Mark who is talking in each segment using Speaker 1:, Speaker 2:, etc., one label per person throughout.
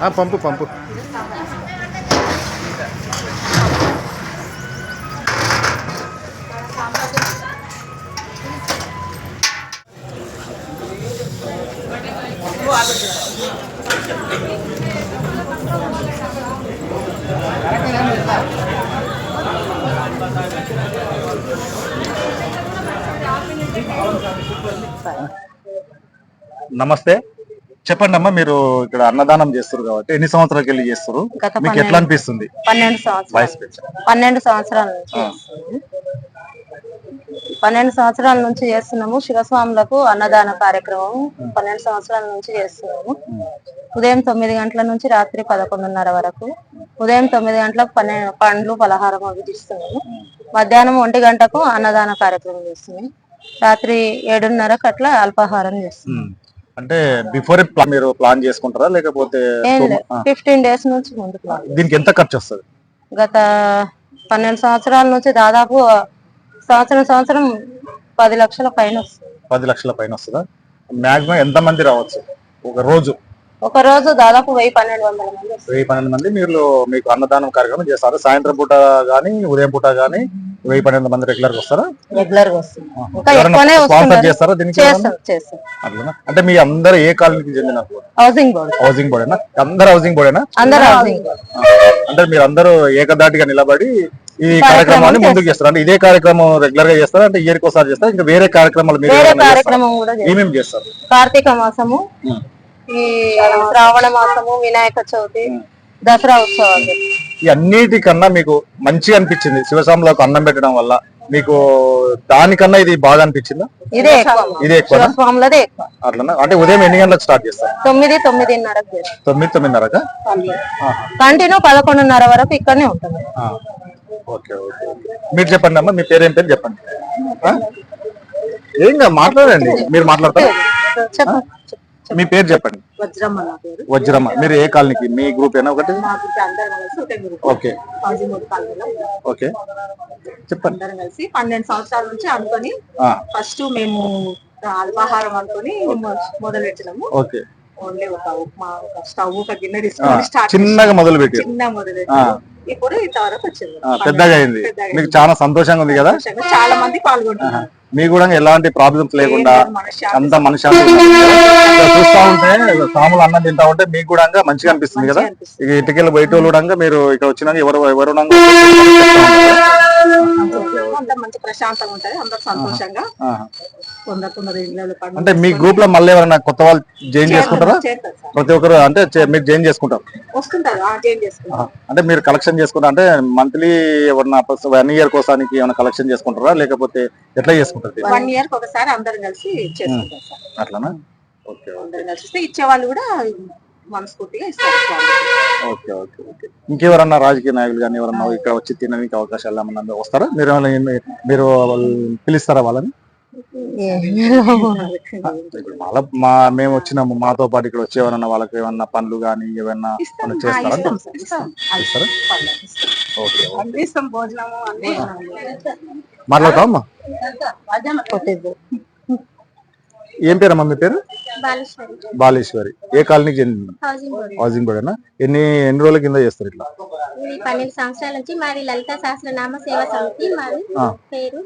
Speaker 1: ఆ, పంపు పంపు నమస్తే. చెప్పండి అమ్మా మీరు ఇక్కడ అన్నదానం చేస్తారు కాబట్టి ఎన్ని సంవత్సరాలకి వెళ్ళి చేస్తారు మీకు ఎట్లా అనిపిస్తుంది?
Speaker 2: పన్నెండు సంవత్సరాలు. పన్నెండు సంవత్సరాల నుంచి. పన్నెండు సంవత్సరాల నుంచి చేస్తున్నాము. శివస్వాములకు అన్నదాన కార్యక్రమం పన్నెండు సంవత్సరాల నుంచి చేస్తున్నాము. ఉదయం తొమ్మిది గంటల నుంచి రాత్రి పదకొండున్నర వరకు. ఉదయం తొమ్మిది గంటలకు పన్నెండు పండ్లు పలహారం అవి తీస్తున్నాము. మధ్యాహ్నం ఒంటి గంటకు అన్నదాన కార్యక్రమం చేస్తున్నాము. రాత్రి ఏడున్నరకు అట్లా అల్పాహారం
Speaker 1: ఉమ్. అంటే బిఫోర్ మీరు ప్లాన్ చేసుకుంటారా? లేకపోతే.
Speaker 2: ఫిఫ్టీన్ డేస్ నుంచి రావాలి.
Speaker 1: దీనికి ఎంత ఖర్చు వస్తుంది
Speaker 2: గత పన్నెండు సంవత్సరాల నుంచి దాదాపు సంవత్సరం సంవత్సరం పది లక్షల పైన వస్తుంది.
Speaker 1: పది లక్షల పైన వస్తుందా? మాక్సిమం ఎంత మంది రావచ్చు? ఒక రోజు?
Speaker 2: ఒక రోజు దాదాపు వెయ్యి పన్నెండు వందల మంది
Speaker 1: వెయ్యి పన్నెండు మంది మీరు మీకు అన్నదానం కార్యక్రమం చేస్తారు? సాయంత్రం పూట గానీ ఉదయం పూట గానీ వెయ్యి పన్నెండు మంది రెగ్యులర్గా వస్తారా?
Speaker 2: రెగ్యులర్గా వస్తుంది
Speaker 1: చేస్తారా దీనికి అంటే మీ అందరు ఏ కాలనీకి చెందిన
Speaker 2: హౌసింగ్ బోర్డు
Speaker 1: హౌసింగ్ బోర్డేనా అందరు హౌసింగ్ బోర్డేనా
Speaker 2: అందరు హౌసింగ్ బోర్డు
Speaker 1: అంటే మీరు అందరూ ఏకదాటిగా నిలబడి ఈ కార్యక్రమాన్ని ముందుకు చేస్తారు. అంటే ఇదే కార్యక్రమం రెగ్యులర్గా చేస్తారా? అంటే ఇయర్ ఒకసారి చేస్తారా? ఇంకా వేరే కార్యక్రమాలు మీరు ఏమేమి చేస్తారు?
Speaker 2: కార్తీక మాసము. ఈ శ్రావణ మాసము వినాయక చవితి దసరా ఉత్సవాలు.
Speaker 1: ఈ అన్నిటికన్నా మీకు మంచిగా అనిపించింది. శివస్వాములకు అన్నం పెట్టడం వల్ల మీకు దానికన్నా ఇది బాగా అనిపించిందా?
Speaker 2: ఇదే ఎక్కువ.
Speaker 1: అట్లనా? అంటే ఉదయం ఎన్ని గంటలకు స్టార్ట్ చేస్తారు?
Speaker 2: తొమ్మిది తొమ్మిదిన్నరకు చేస్తాం.
Speaker 1: తొమ్మిది తొమ్మిదిన్నరకా?
Speaker 2: కంటిన్యూ పదకొండున్నర వరకు ఇక్కడనే ఉంటుంది
Speaker 1: ఓకే ఓకే. మీరు చెప్పండి అమ్మా మీ పేరు ఏం పేరు చెప్పండి? ఏం మాట్లాడండి. మీరు మాట్లాడతారా?
Speaker 2: చెప్పండి.
Speaker 1: మీ పేరు చెప్పండి.
Speaker 3: వజ్రమ్మ నా పేరు.
Speaker 1: వజ్రమ్మ. మీరు ఏ కాలనీకి? మీ గ్రూప్ ఏనా ఒకటి?
Speaker 3: ఇప్పుడు అందరం కలిసి ఒకే గ్రూప్.
Speaker 1: ఓకే.
Speaker 3: కాజీమూడి కాలనీలో
Speaker 1: ఓకే. చెప్పండి.
Speaker 3: అందరం కలిసి పన్నెండు సంవత్సరాల నుంచి అనుకొని
Speaker 1: ఆ,
Speaker 3: ఫస్ట్ మేము అల్పాహారం అనుకొని మొదలు పెట్టినాము
Speaker 1: ఓకే.
Speaker 3: ఓన్లీ ఒక ఉప్మా ఒక స్టవ్ ఒక గిన్నె
Speaker 1: ఆ,
Speaker 3: తీసుకొని స్టార్ట్
Speaker 1: చిన్నగా మొదలు పెట్టారు
Speaker 3: చిన్న మొదలు పెట్టాము ఇప్పుడు ఇంతవరకు వచ్చింది.
Speaker 1: ఆ, పెద్దగా అయింది.
Speaker 3: పెద్దగా
Speaker 1: మీకు చాలా సంతోషంగా ఉంది కదా?
Speaker 3: సంతోషంగా చాలా మంది పాల్గొంటున్నారు.
Speaker 1: మీకు కూడా ఎలాంటి ప్రాబ్లమ్స్ లేకుండా
Speaker 3: మనశ్శాంతి
Speaker 1: అంత మనశాంతి చూస్తా ఉంటే సాములు అన్నం తింటా ఉంటే మీకు కూడా మంచిగా అనిపిస్తుంది కదా. ఇక ఇటుకెళ్ళి బయట వాళ్ళు కూడా మీరు ఇక్కడ వచ్చినాక ఎవరు ఎవరు
Speaker 3: మంచి ప్రశాంతంగా ఉంటది అందరు సంతోషంగా. ఇళ్ళలో
Speaker 1: అంటే మీ గ్రూప్లో మళ్ళీ ఎవరైనా కొత్త వాళ్ళు జాయిన్ చేసుకుంటారా? ప్రతి ఒక్కరు అంటే మీరు జాయిన్ చేసుకుంటారు?
Speaker 3: వస్తుంటారు చేసుకుంటారు.
Speaker 1: అంటే మీరు కలెక్షన్ చేసుకుంటారు అంటే మంత్లీ ఎవరన్నా వన్ ఇయర్ కోసానికి ఏమైనా కలెక్షన్ చేసుకుంటారా? లేకపోతే ఎట్లా చేసుకుంటారు?
Speaker 3: వన్ ఇయర్ ఒకసారి అందరం కలిసి చేసుకుంటాం సార్.
Speaker 1: అట్లానా? ఓకే
Speaker 3: అందరం కలిసి ఇస్తే ఇచ్చేవాళ్ళు కూడా మనస్ఫూర్తిగా ఇస్తారు స్వామికి.
Speaker 1: Okay okay okay. ఇంకెవరన్నా రాజకీయ నాయకులు కానీ ఎవరన్నా ఇక్కడ వచ్చి తినడానికి అవకాశాలు ఏమన్నా వస్తారా? మీరు మీరు పిలుస్తారా వాళ్ళని? మా మేము వచ్చినాము మాతో పాటు ఇక్కడ వచ్చి ఎవరన్నా వాళ్ళకి ఏమన్నా పనులు కానీ ఏమన్నా చేస్తారా. ఇస్తారా. ఓకే ఏం పేరమ్మా మీ పేరు?
Speaker 4: బాలేశ్వరి.
Speaker 1: బాలేశ్వరి. ఏ కాలనీకి చెందింది?
Speaker 4: Housing board.
Speaker 1: హౌసింగ్ బోర్డేనా? ఎన్ని ఎన్ని రోజుల కింద చేస్తారు ఇట్లా?
Speaker 4: పన్నెండు సంవత్సరాల నుంచి మాది లలిత సహస్రనామ సేవా సమితి. మాది. పేరు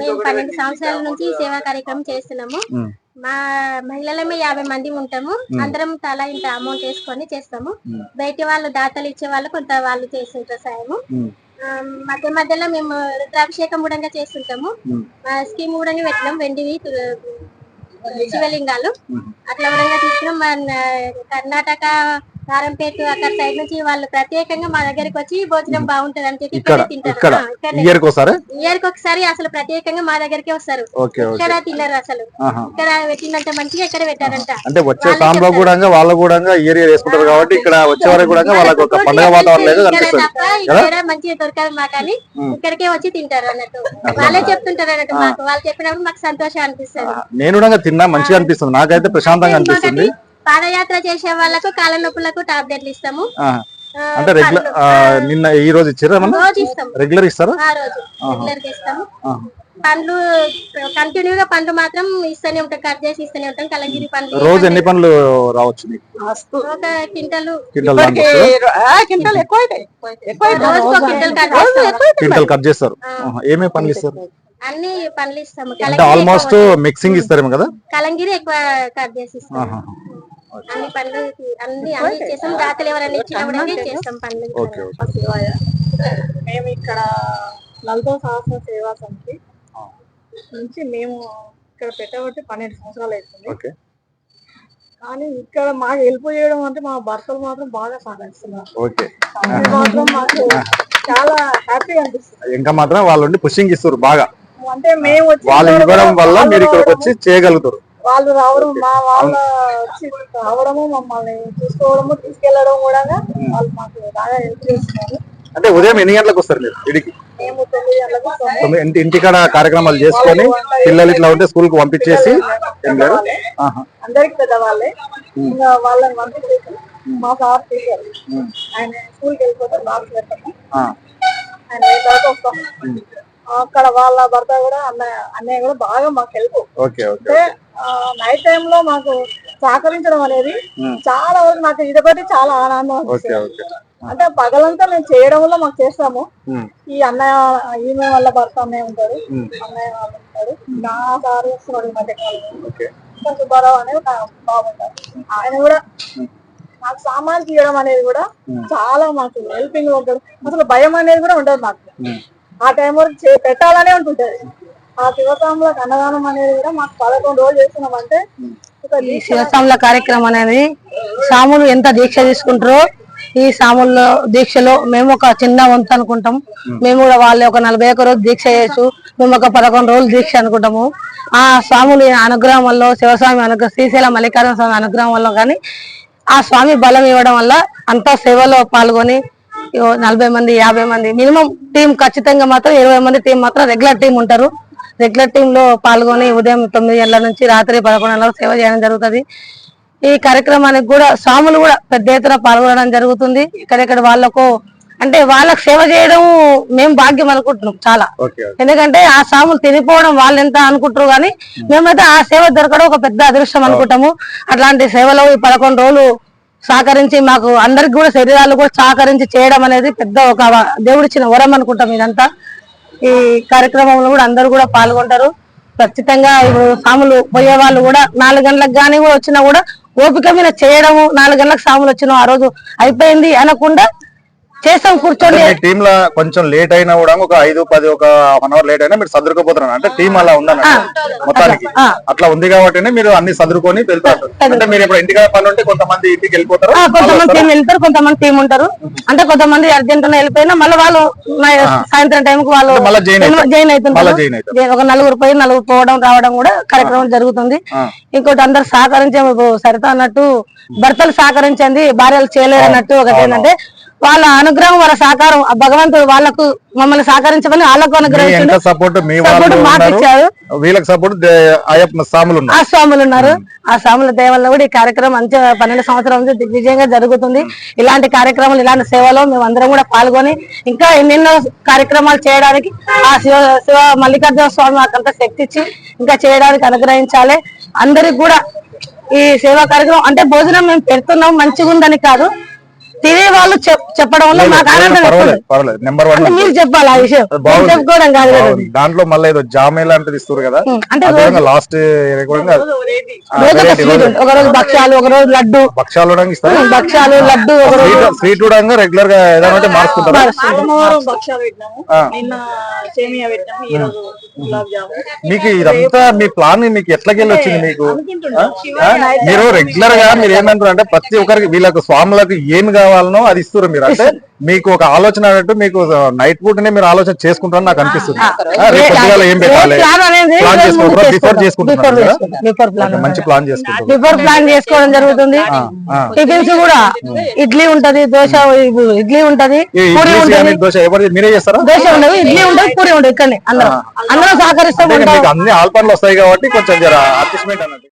Speaker 4: మేము పన్నెండు సంవత్సరాల నుంచి ఈ సేవా కార్యక్రమం చేస్తున్నాము. మా మహిళలమే యాభై మంది ఉంటాము. అందరం తలా ఇంత అమౌంట్ వేసుకొని చేస్తాము. బయట వాళ్ళు దాతలు ఇచ్చే వాళ్ళు కొంత వాళ్ళు చేస్తుంటారు సాయము. మధ్య మధ్యలో మేము రుద్రాభిషేకం కూడా చేస్తుంటాము. స్కీమ్ కూడా పెట్టినాం. వెండివి శివలింగాలు. అట్లా కూడా తీసుకున్నాం మన కర్ణాటక కారంపేట అక్కడ సైడ్ నుంచి వాళ్ళు ప్రత్యేకంగా మా దగ్గరికి వచ్చి భోజనం బాగుంటది అని చెప్పి
Speaker 1: ఇక్కడ. ఇయర్కి ఒకసారి?
Speaker 4: అసలు ప్రత్యేకంగా మా దగ్గరికి వస్తారు. ఇక్కడ తినరు అసలు. ఇక్కడ పెట్టిందంట మంచిగా ఇక్కడ పెట్టారంట.
Speaker 1: అంటే వచ్చే సాంలో కూడా వాళ్ళు కూడా ఇయర్ ఇయర్ వేసుకుంటారు కాబట్టి ఇక్కడ వచ్చే వరకు కూడా వాళ్ళకి ఒక పండుగ వాతావరణం లేదు
Speaker 4: ఇక్కడ మంచిగా దొరకదు మాకు అని ఇక్కడికే వచ్చి తింటారు అన్నట్టు. వాళ్ళే చెప్తుంటారు అన్నట్టు మాకు. వాళ్ళు చెప్పినప్పుడు మాకు సంతోషం అనిపిస్తుంది.
Speaker 1: నేను కూడా తిన్నా మంచిగా అనిపిస్తుంది. నాకైతే ప్రశాంతంగా అనిపిస్తుంది.
Speaker 4: పాదయాత్ర చేసే వాళ్ళకు కాళ్ళ నొప్పులకు టాబ్లెట్లు ఇస్తాము.
Speaker 1: అంటే రెగ్యులర్ నిన్న ఈ రోజు ఇచ్చారా రెగ్యులర్ ఇస్తారా?
Speaker 4: ఆ రోజు. రెగ్యులర్గా ఇస్తాము.
Speaker 1: ఆహా.
Speaker 4: పండ్లు కంటిన్యూ గా పండ్లు మాత్రం ఇస్తూనే ఉంటాం కట్ చేసి ఇస్తూనే ఉంటాం. కలగిరి పండ్లు
Speaker 1: రోజు ఎన్ని పనులు రావచ్చు
Speaker 4: ఒక క్వింటలు.
Speaker 1: క్వింటల్
Speaker 4: కట్
Speaker 1: చేస్తారు. ఏమేమి పనులు ఇస్తారు?
Speaker 4: అన్ని పండ్లు ఇస్తాము.
Speaker 1: ఆల్మోస్ట్ మిక్సింగ్ ఇస్తారేమో కదా?
Speaker 4: కలంగిరి ఎక్కువ కట్ చేసి ఇస్తాం. అన్ని అన్ని అన్ని దాతలు చేస్తాం.
Speaker 1: ఓకే.
Speaker 5: మేము ఇక్కడ లలిత సహస్ర సేవా సమితి నుంచి మేము ఇక్కడ పెట్టబట్టి పన్నెండు సంవత్సరాలు అవుతుంది.
Speaker 1: ఓకే.
Speaker 5: కానీ ఇక్కడ మాకు హెల్ప్ చేయడం అంటే మా భర్తలు మాత్రం బాగా సహకరిస్తున్నారు. మాత్రం మాకు చాలా హ్యాపీ అనిపిస్తుంది.
Speaker 1: ఇంకా మాత్రం వాళ్ళు పుషింగ్ ఇస్తారు బాగా.
Speaker 5: అంటే మేము వచ్చి
Speaker 1: వాళ్ళు ఇవ్వడం వల్ల మీరు ఇక్కడికి వచ్చి చేయగలుగుతారు.
Speaker 5: వాళ్ళు రావడం మా వాళ్ళ వచ్చి రావడము మమ్మల్ని చూసుకోవడము తీసుకెళ్ళడం కూడా వాళ్ళు మాకు బాగా హెల్ప్ చేస్తున్నారు.
Speaker 1: అంటే ఉదయం ఎన్ని గంటలకు వస్తారు మీరు
Speaker 5: తొమ్మిది-
Speaker 1: ఇంటి ఇంటికాడ కార్యక్రమాలు చేసుకొని పిల్లలు ఇట్లా ఉంటే స్కూల్కి పంపించేసి.
Speaker 5: అందరికి పెద్దవాళ్ళే. ఇంకా వాళ్ళని పంపించేసి మా సార్ టీచర్ ఆయన స్కూల్కి వెళ్ళిపోతారు బాక్స్ పెడతాము. ఆయన వస్తాం. అక్కడ వాళ్ళ భర్త కూడా అన్నయ్య అన్నయ్య కూడా బాగా మాకు హెల్ప్
Speaker 1: ఓకే ఓకే
Speaker 5: అంటే నైట్ టైం లో మాకు సహకరించడం అనేది. చాలా వరకు నాకు ఇదొకటి చాలా ఆనందం
Speaker 1: ఓకే
Speaker 5: అనిపిస్తుంది.
Speaker 1: ఓకే.
Speaker 5: అంటే పగలంతా మేము చేయడం వల్ల మాకు చేస్తాము. ఈ అన్నయ్య ఈమె వాళ్ళ భర్త అన్నయ్య
Speaker 1: ఉమ్.
Speaker 5: అన్నయ్య వాళ్ళు ఉంటారు. నా సార్ వస్తున్నాడు ఈ మధ్య కాలంలో. సుబ్బారావు అనేది బాగుంటారు ఆయన కూడా మాకు సామాన్ తీయడం అనేది కూడా చాలా మాకు హెల్పింగ్ ఉంటాడు. అసలు భయం అనేది కూడా ఉండదు మాకు. ఆ టైం వరకు చే- పెట్టాలనే ఉంటుంటది ఆ శివసాముల అన్నదానం అనేది కూడా మాకు పదకొండు రోజులు చేస్తున్నామంటే ఒక
Speaker 6: ఈ శివసాముల కార్యక్రమం అనేది సాములు ఎంత దీక్ష తీసుకుంటారో ఈ సాముల్లో దీక్షలో మేము ఒక చిన్న వంతు అనుకుంటాం. మేము కూడా వాళ్ళు ఒక నలభై ఒక్క రోజు దీక్ష చేయొచ్చు. మేము ఒక పదకొండు రోజులు దీక్ష అనుకుంటాము. ఆ స్వాములు అనుగ్రహం వల్ల శివస్వామి అనుగ్రహం శ్రీశైల మల్లికార్జున స్వామి అనుగ్రహం వల్ల కానీ ఆ స్వామి బలం ఇవ్వడం వల్ల అంతా సేవలో పాల్గొని నలభై మంది యాభై మంది. మినిమం టీం ఖచ్చితంగా మాత్రం ఇరవై మంది టీం మాత్రం రెగ్యులర్ టీం ఉంటారు. రెగ్యులర్ టీమ్లో పాల్గొని ఉదయం తొమ్మిది గంటల నుంచి రాత్రి పదకొండు గంటల సేవ చేయడం జరుగుతుంది. ఈ కార్యక్రమానికి కూడా స్వాములు కూడా పెద్ద ఎత్తున పాల్గొనడం జరుగుతుంది. ఇక్కడెక్కడ వాళ్ళకు అంటే వాళ్ళకు సేవ చేయడం మేము భాగ్యం అనుకుంటున్నాం చాలా. ఎందుకంటే ఆ సాములు తినిపోవడం వాళ్ళు ఎంత అనుకుంటారు కానీ మేమైతే ఆ సేవ దొరకడం ఒక పెద్ద అదృష్టం అనుకుంటాము. అట్లాంటి సేవలో ఈ పదకొండు రోజులు సహకరించి మాకు అందరికి కూడా శరీరాలు కూడా సహకరించి చేయడం అనేది పెద్ద ఒక దేవుడిచ్చిన వరం అనుకుంటాం ఇదంతా. ఈ కార్యక్రమంలో కూడా అందరూ కూడా పాల్గొంటారు. ఖచ్చితంగా ఇప్పుడు సాములు పోయే వాళ్ళు కూడా నాలుగు గంటలకు కానీ కూడా వచ్చినా కూడా ఓపిక మీద చేయడము నాలుగు గంటలకు సాములు వచ్చినాం ఆ రోజు అయిపోయింది అనకుండా చేస్తాం కూర్చొని
Speaker 1: మీ టీమ్లో కొంచెం లేట్ అయినా కూడా ఒక ఐదు పది ఒక వన్ అవర్ లేట్ అయినా మీరు సదురుకోపోతున్నారు అంటే టీం అలా ఉందన్నట్టు మొత్తానికి. అట్లా ఉంది కాబట్టి మీరు అన్ని సదురుకొని వెళ్తారు. అంటే మీరు ఇప్పుడు ఇంటికి పని ఉంటే కొంతమంది ఇంటికి వెళ్ళిపోతారు
Speaker 6: కొంతమంది టీం వెళ్తారు కొంతమంది టీం ఉంటారు. అంటే కొంతమంది అర్జెంట్ వెళ్ళిపోయినా మళ్ళీ వాళ్ళు సాయంత్రం టైం కి వాళ్ళు
Speaker 1: జాయిన్
Speaker 6: జై- ఒక నలుగురు పోయి నలుగురు పోవడం రావడం కూడా కార్యక్రమం జరుగుతుంది. ఇంకోటి అందరు సహకరించే సరిత అన్నట్టు భర్తలు సహకరించండి భార్యలు చేయలేరు అన్నట్టు ఒకటి ఏంటంటే వాళ్ళ అనుగ్రహం వాళ్ళ సహకారం ఆ భగవంతుడు వాళ్ళకు మమ్మల్ని సహకరించమని వాళ్ళకు
Speaker 1: ఎంత సపోర్ట్
Speaker 6: మాకు ఇచ్చారు.
Speaker 1: వీళ్ళకి
Speaker 6: ఆ స్వాములు ఉన్నారు. ఆ స్వాముల దేవల్ల కూడా ఈ కార్యక్రమం మంచిగా పన్నెండు సంవత్సరాల నుంచి దిగ్విజయంగా జరుగుతుంది. ఇలాంటి కార్యక్రమాలు ఇలాంటి సేవలో మేము అందరం కూడా పాల్గొని ఇంకా ఎన్నెన్నో కార్యక్రమాలు చేయడానికి ఆ శివ శివ మల్లికార్జున స్వామి మాకంత శక్తి ఇచ్చి ఇంకా చేయడానికి అనుగ్రహించాలి. అందరికి కూడా ఈ సేవా కార్యక్రమం అంటే భోజనం మేము పెడుతున్నాం మంచిగా ఉందని కాదు. తినే వాళ్ళు చెప్- చెప్పడం వల్ల మాకు ఆనందం వస్తుంది
Speaker 1: పర్వాలేదు. పర్వాలేదు నెంబర్ వన్
Speaker 6: మీరు చెప్పాలి ఆ విషయం. చెప్పుకోవడం కాదు.
Speaker 1: దాంట్లో మళ్ళీ ఏదో జామే లాంటిది ఇస్తారు కదా.
Speaker 6: అంటే
Speaker 1: లాస్ట్
Speaker 6: ఒక రోజు భక్ష్యాలు ఒక రోజు. లడ్డు.
Speaker 1: భక్ష్యాలు ఇస్తారు?
Speaker 6: భక్ష్యాలు లడ్డు ఒక రోజు
Speaker 1: స్వీట్ కూడా రెగ్యులర్గా ఏదైనా మార్చుకుంటారు?
Speaker 5: భక్ష్యాలు పెట్టినాము. నిన్న సేమియా పెట్టినాము ఈ రోజు.
Speaker 1: మీకు ఇదంతా మీ ప్లాన్ మీకు ఎట్లకెళ్ళి వచ్చింది మీకు? మీరు రెగ్యులర్గా మీరు ఏమంటారు అంటే ప్రతి ఒక్కరికి వీళ్ళకు స్వాములకు ఏమి కావాలనో అది ఇస్తారు మీరు. అంటే మీకు ఒక ఆలోచన అన్నట్టు మీకు నైట్ పూటనే మీరు ఆలోచన చేసుకుంటారని నాకు అనిపిస్తుంది. రేపు ఏం పెట్టాలి?
Speaker 6: ప్లాన్
Speaker 1: చేసుకుంటారా? బిఫోర్ చేసుకుంటారు మంచి ప్లాన్ చేసుకుంటారు.
Speaker 6: బిఫోర్ ప్లాన్ చేసుకోవడం జరుగుతుంది. టిఫిన్స్ కూడా ఇడ్లీ ఉంటది దోశ ఇడ్లీ ఉంటది
Speaker 1: దోశ ఎవరు మీరే చేస్తారా?
Speaker 6: దోశ ఉండదు ఇడ్లీ ఉంటది పూరి ఉండదు ఇక్కడ అందరం. అందరం సహకరిస్తూ
Speaker 1: అన్ని ఆల్పన్లు వస్తాయి కాబట్టి కొంచెం జర అడ్జస్ట్మెంట్ అన్నట్టు.